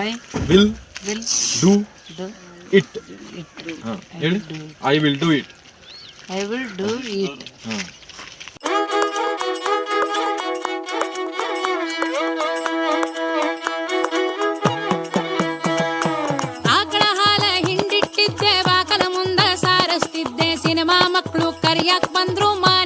I will will do do it ಹಾಂ ಹೇಳಿ I will do it I will do it ಹಾಂ ಆಕಳ ಹಾಲ ಹಿಂಡಿಟ್ಟಿದ್ದೆ ಬಾಕಲ ಮುಂದ ಸಾರಸ್ತಿದ್ದೆ ಸಿನಿಮಾ ಮಕ್ಕಳು ಕರಿಯಾಕ್ ಬಂದ್ರು ಮಾನಿ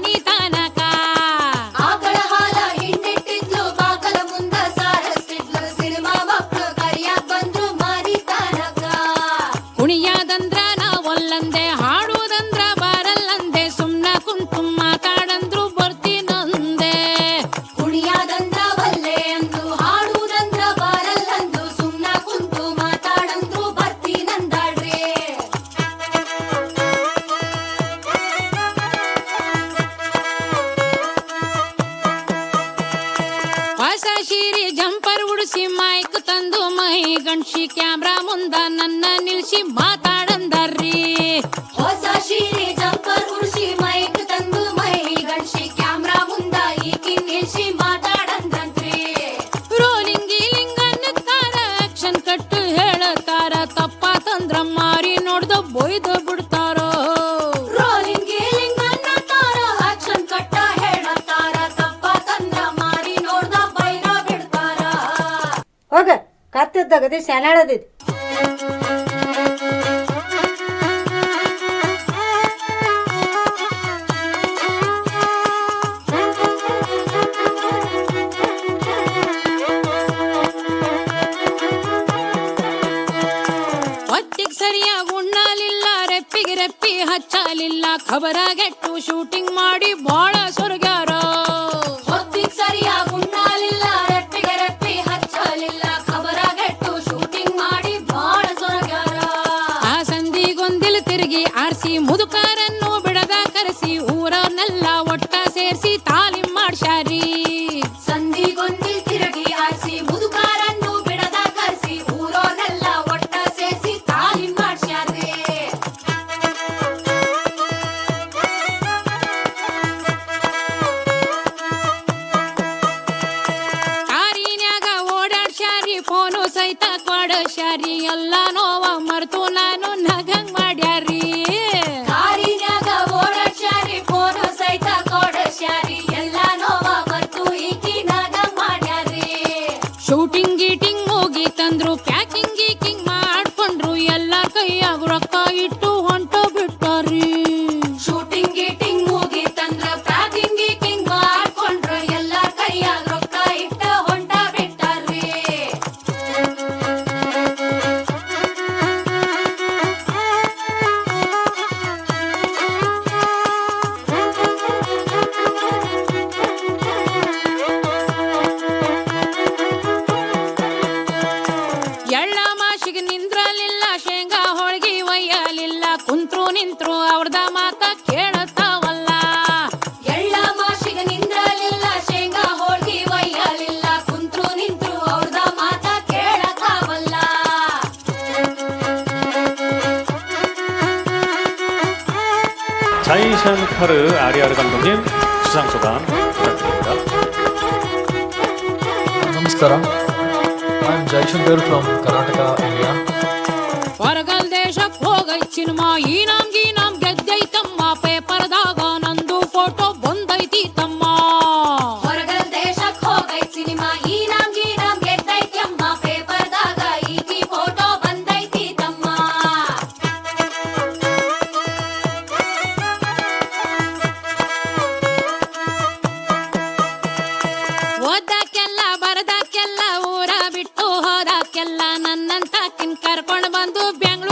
ತಂದು ಮೈ ಗಂಡ್ಸಿ ಕ್ಯಾಮ್ರಾ ಮುಂದ ನನ್ನ ನಿಲ್ಸಿ ಮಾತಾಡಂದರ್ರಿ. ಹೊಸ ಶಿರಿ ಜಂಪರ್ ಕುರ್ಸಿ ಮೈಕ್ ತಂದು ಮೈ ಗಡ್ಸಿ ಕ್ಯಾಮ್ರಾ ಮುಂದ ಈಕಿ ನಿಲ್ಸಿ ಮಾತಾಡಂದ್ರಿ ರೋಲಿಂಗ್ ಲಿಂಗ ಆಕ್ಷನ್ ಕಟ್ಟು ಹೇಳತಾರ ತಪ್ಪಾತಂದ್ರ ಮಾರಿ ನೋಡ್ದು ಬೊಯ್ದು ಬಿಡ್ತಾರೋ. ಹೋಗ. ಕತ್ತಿದ್ದಾಗದಿ ಶಾನ್ಯಾಳದಿದ್ ಹಚ್ಚಲಿಲ್ಲ ಉಣ್ಣಲಿಲ್ಲ ರೆಪ್ಪಿಗೆ ರೆಪ್ಪಿ ಶೂಟಿಂಗ್ ಮಾಡಿ ಬಹಳ ಸೊರಗ್ಯಾರ. ಆರ್ಸಿ ಮುದುಕರನ್ನು ಬಿಡದ ಕರೆಸಿ ಊರನ್ನೆಲ್ಲ ಒಟ್ಟ ಸೇರಿಸಿ ತಾಲೀಮ್ ಮಾಡ್ಸ್ಯಾರಿ. shooting, eating. ನಿಂತ್ರು ಅವ್ರದ ಮಾತ ಕೇಳತಾವಲ್ಲ ಎಳ್ಳ ಮಾಸಿಗೆ ನಿಂದ್ರಲಿಲ್ಲ ಶೇಂಗಾ ಹೋಳ್ಗಿ ಒಯ್ಯಲಿಲ್ಲ ಕುಂತ್ರು ನಿಂತ್ರು ಅವ್ರದ ಮಾತ ಕೇಳತಾವಲ್ಲ 자이션카르 아리아르 감독님 수상 소감 부탁드립니다. ನಮಸ್ಕಾರ I am Jaishankar from Karnataka ದೇಶಕ್ ಹೋಗೈತ್ ಸಿನಿಮಾ, ಈ ನಮ್ ನಮ್ ಗೆದ್ದೈತಮ್ಮ ಪೇಪರ್ದಾಗ ನಂದು ಫೋಟೋ ಬಂದೈತಿ ತಮ್ಮ. ಹೊರಗಲ್ ದೇಶಕ್ ಹೋಗೈತ್ ಸಿನಿಮಾ, ಈ ನಮ್ ಈ ನಮ್ ಗೆದ್ದೈತಿ ಅಮ್ಮ ಪೇಪರ್ದಾಗ ಈಕಿ ಫೋಟೋ ಬಂದೈತಿ ತಮ್ಮ. ಓದಕ್ಕೆಲ್ಲ ಬರದಕ್ಕೆಲ್ಲ ಊರ ಬಿಟ್ಟು ಹೋದಕ್ಕೆಲ್ಲ ನನ್ನಂತ ಕಿನ್ ಕರ್ಕೊಂಡ್ ಬಂದು ಬೆಂಗ್